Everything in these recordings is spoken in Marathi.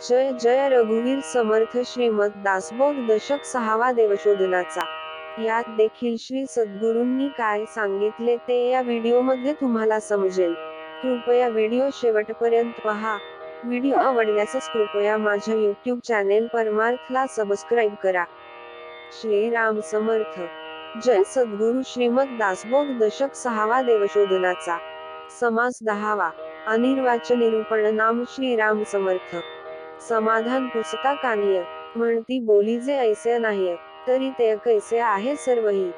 जय जय रघुवीर समर्थ श्रीमद दासबोध दशक सहावा देवशोधनाचा. यात देखील श्री सद्गुरूंनी काय सांगितले ते या व्हिडिओमध्ये तुम्हाला समजेल. कृपया व्हिडिओ शेवटपर्यंत पहा. व्हिडिओ आवडल्यास कृपया माझ्या यूट्यूब चॅनेल परमार्थला सबस्क्राईब करा. श्री राम समर्थ. जय सद्गुरु श्रीमद दासबोध दशक सहावा देवशोधनाचा. समास दहावा. अनिर्वाच निरूपण नाम श्रीराम समर्थ. समाधान पुसता कानिय. म्हणती बोली जे ऐसे नाही तरी ते कैसे आहे सर्वही?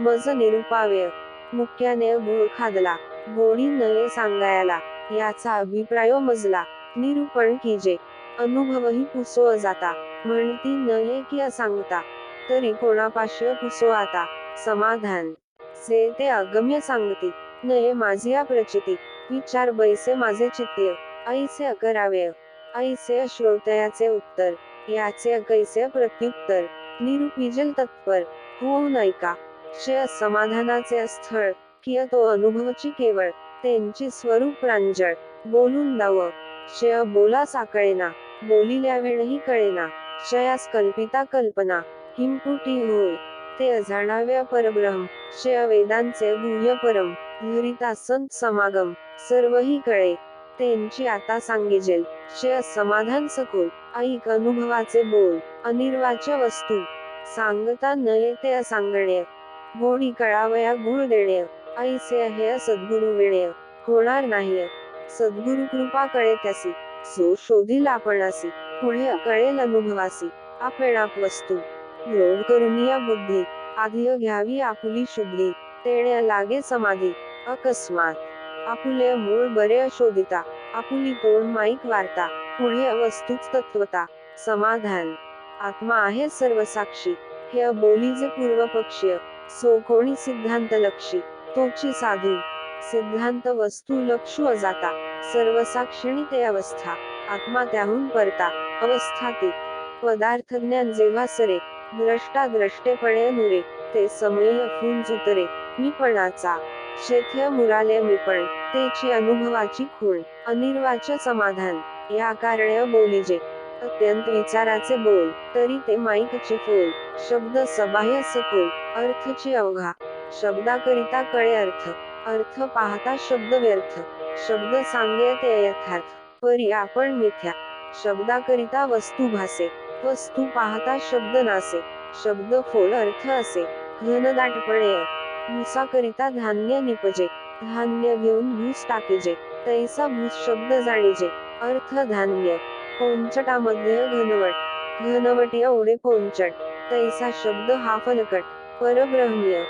मज निरुपाव्य. मुख्याने गुळ खादला. गोडी नये सांगायला. याचा अभिप्राय मजला. निरूपण कीजे. अनुभवही पुसो जाता. म्हणती नये की सांगता? तरी कोणापाशी पुसो आता. समाधान. से ते अगम्य सांगती. नये माझी प्रचिती. विचार बैसे माझे चित्य. ऐसे अकरावे ऐसे श्रोतयाचे उत्तर याचे कैसे प्रत्युत्तर निरुपिजल तत्पर होऊन नायका क्षय समाधानाचे स्थळ किय तो अनुभवची केवळ त्यांची स्वरूप प्रांजळ बोलून दाव क्षय बोला साकळेना बोलिल्या वेळही कळेना क्षयास कल्पिता कल्पना हिमपुटी होय ते अजाणाव्या परब्रह्म क्षय वेदांचे गुह्य परम धरिता संत समागम सर्वही कळे. त्यांची आता सांगिजेल. शय समाधान सखोल ऐक अनुभवाचे बोल. अनिर्वाच्य वस्तू. सांगता नये ते सांगणे. गोडी कळावया गुळ देणे. ऐसे हे सद्गुरु विणे. होणार नाही. सद्गुरु कृपा कळे त्यासी. सो शोधील आपणासी. पुढे कळेल अनुभवासी. आपेणाप वस्तू. लोड करून या बुद्धी. आधी घ्यावी आपुली शुद्धी. तेणे लागे समाधी. अकस्मात. आपुले मूळ बरे शोधिता आपुली तोड माईक वार्ता पुढे वस्तूच तत्वता समाधान. आत्मा आहे सर्व साक्षी हे बोलीचे पूर्व पक्षीय सो कोणी सिद्धांत लक्षी तोची साधू. सिद्धांत वस्तू लक्षू जाता सर्वसाक्षिणी ते अवस्था आत्मा त्याहून परता अवस्थाती पदार्थ ज्ञान जेव्हा सरे द्रष्टा द्रष्टेपणे नुरे ते समय फुल जुतरे मीपणाचा शेथ्य मुराले मीपण सत्तेची अनुभवाची खूण अनिर्वाच्य समाधान या कारणे बोलीजे अत्यंत विचाराचे बोल तरी ते माईकचे फोल शब्द सबाह्य सखोल अर्थची अवघा शब्दाकरिता कळे अर्थ अर्थ पाहता शब्द व्यर्थ शब्द सांगे ते यथार्थ परी आपण मिथ्या शब्दाकरिता वस्तू भासे वस्तू पाहता शब्द नासे शब्द फोल अर्थ असे घनदाटपणे भुसाकरिता धान्य निपजे. धान्य घेऊन भूस टाकीजे. तैसा भूस शब्द जाणीजे. अर्थ धान्य. पोंचटामध्ये घनवट. घनवट एवढे पोंचट तैसा शब्द हा फलकट. परब्रह्म्य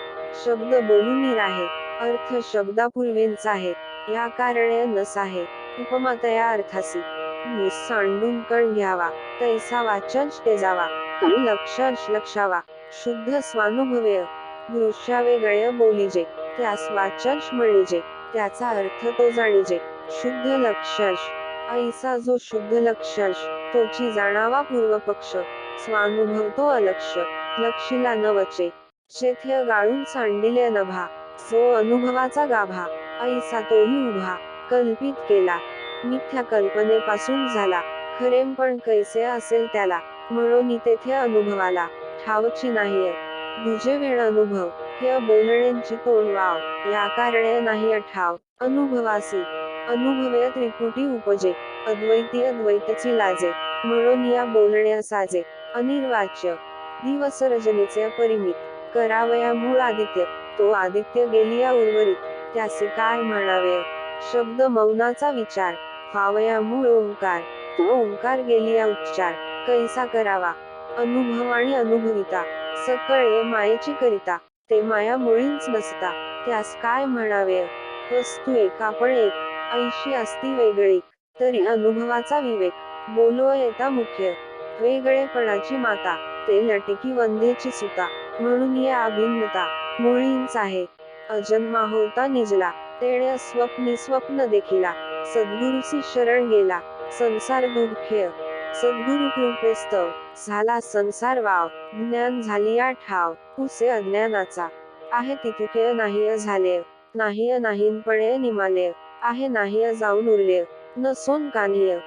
शब्द बोलून आहे. अर्थ शब्दापूर्वींच आहे. या कारणे नस आहे. उपमा तया अर्थासी. वीस सांडून कण घ्यावा. तैसा वाचन जावा. लक्षांश लक्षावा. शुद्ध स्वानुभवेय. दृश्यावे बोलिजे बोलीजे. त्यास वाचर्ष म्हणजे त्याचा अर्थ तो जाणीजे शुद्ध लक्षश. ऐसा जो शुद्ध लक्षश तोची जाणावा पूर्व पक्ष स्वानुभव तो अलक्ष लक्षिला नवचे शेथ्य गाळून सांडिले नभा सो अनुभवाचा गाभा ऐसा तोही उभा कल्पित केला. मिथ्या कल्पनेपासून झाला खरेम पण कैसे असेल त्याला म्हणून तेथे अनुभवाला ठावची नाहीये. दुजे वेळ अनुभव हे बोलण्यांची तोंड वाव या कारणे नाही अठाव. अनुभवासी. अनुभवे त्रिपुटी उपजे. अद्वैती अद्वैतची लाजे. म्हणून या बोलण्या साजे. अनिर्वाच्य. दिवस रजनीचे परिमित. करावया मूळ आदित्य. तो आदित्य गेलिया उर्वरित. त्याचे काय म्हणावे? शब्द मौनाचा विचार. फावया मूळ ओंकार. तो ओंकार गेलिया उच्चार. कैसा करावा? अनुभव आणि अनुभविता. सकळे मायेची करिता. ते माया मुळीच नसता. त्यास काय म्हणावे? वस्तू एक आपण एक. ऐशी असती वेगळी तरी अनुभवाचा विवेक. बोलो येता मुख्य. वेगळेपणाची माता. ते लटकी वंदेची सुता. म्हणून या अभिन्नता. मुळींच आहे. अजन्मा होता निजला. तेणे स्वप्ने स्वप्न देखिला. सद्गुरुसी शरण गेला. संसार दुर्ख्य सद्गुरु कृपेस्तव झाला संसार वाव. ज्ञान झाली या ठाव. पुसे अज्ञानाचा? आहे तितुके नाही झाले. नाही नाहीपणे निमाले. आहे नाही जाऊन उरले. नसोन कानिय.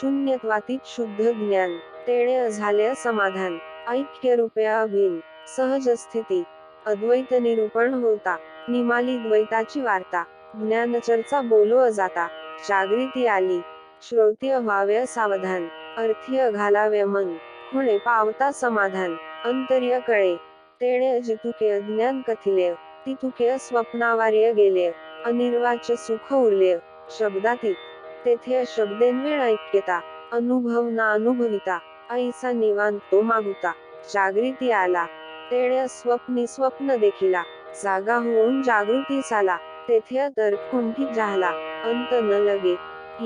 शून्यत्वातीत शुद्ध ज्ञान. तेणे झाले समाधान. ऐक्य रुपया अभिन सहज स्थिती. अद्वैत निरूपण होता. निमाली द्वैताची वार्ता. ज्ञानचर्चा बोलो जाता जागृती आली. श्रोतीय व्हावे सावधान. अर्थीय घालावे मन. खुणे पावता समाधान. अंतर्य कळे. तेणे जितुके अज्ञान कथिले. तितुके स्वप्नावार्य गेले. अनिर्वाच्य सुख उरले. शब्दातीत. तेथे शब्देन्वेळ ऐक्यता. अनुभव ना अनुभविता. ऐसा निवांत तो मागुता. जागृती आला. तेणे स्वप्नी स्वप्न देखिला. जागा होऊन जागृती आला तेथे तर कुंठित झाला. अंत न लगे.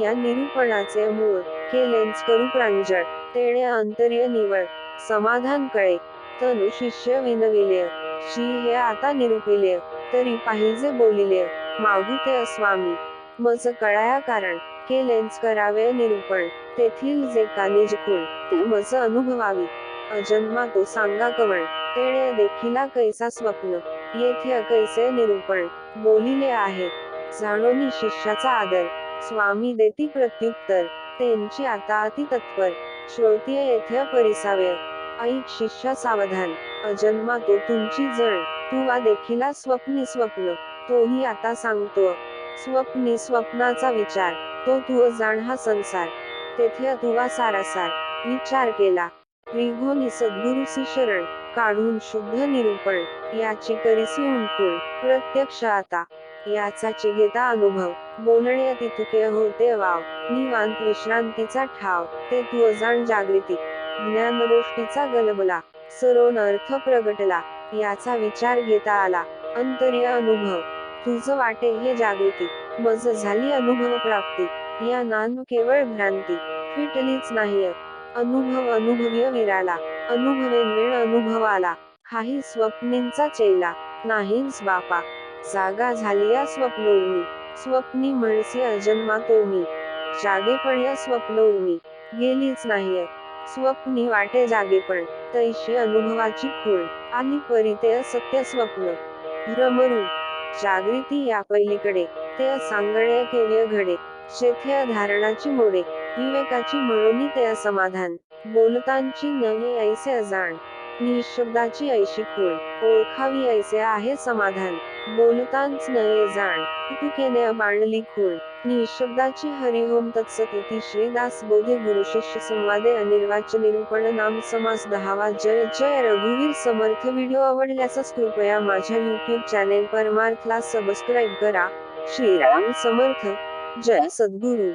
या निरूपणाचे मूळ. केलेंच करू प्रांजळ. तेणे अंतर्य निवळ समाधान कळे. तनु शिष्य विनविले. शी हे आता निरुपिले. तरी पाहिजे बोलिले. मागू ते स्वामी मज कळाया कारण. केलेंच करावे निरूपण. तेथील जे का जिकून ते मज अनुभवावी. अजन्मा तो सांगा कवण. तेणे देखिला कैसा स्वप्न. येथे कैसे निरूपण. बोलिले आहे. जाणोनी शिष्याचा आदर. स्वामी देती प्रत्युत्तर. त्यांची आता अति तत्पर. श्रोतीय येथे परिसावे. ऐक शिष्य सावधान. अजन्मा तो तुमची जण तुवा देखिला स्वप्नी स्वप्न. तोही आता सांगतो. स्वप्नी स्वप्नाचा विचार. तो तू जाण हा संसार. तेथे तुवा सारासार. विचार केला. त्रिघोनी सद्गुरुसी शरण काढून शुद्ध निरूपण याची करीसी उंकून प्रत्यक्ष आता याचा चिघेता अनुभव बोलणे तितुके होते वाव निवांत विश्रांतीचा ठाव ते तू जागृती ज्ञान गोष्टीचा गलबला सरोन अर्थ प्रगटला याचा विचार घेता आला अंतर्य अनुभव तुझ वाटे हे जागृती मज झाली अनुभव प्राप्ती या नान केवळ भ्रांती फिटलीच नाही अनुभव अनुभव्य विराला अनुभवेन वेळ अनुभव आला काही स्वप्नींचा चेला नाहीच बापा. जागा झाली या स्वप्नोर्मी स्वप्नी म्हणसे अजन्मा तो मी जागेपण या स्वप्नोर्मी गेलीच नाहीये. स्वप्नी वाटे जागेपण तैशी अनुभवाची खूण आली परिते सत्य स्वप्न. भ्रमरूप जागृती या पहिलीकडे ते सांगणे केव्य घडे शेथ्या धारणाची मोडे. विवेकाची म्हणून ते समाधान. बोलतांची नवे ऐसे अजाण. निशब्दाची ऐशी खूळ ओळखावी ऐसे आहे समाधान. बोलतांच नये जाण. तुकेने बाणली खूळ निशब्दाची हरिहोम तत्सत श्रीदास बोधे गुरु शिष्य संवादे अनिर्वाच्य निरूपण नाम समास दहावा जय जय. रघुवीर समर्थ व्हिडिओ आवडल्यास कृपया माझ्या युट्यूब चॅनेल परमार्थला सबस्क्राईब करा. श्रीराम समर्थ. जय सद्गुरू.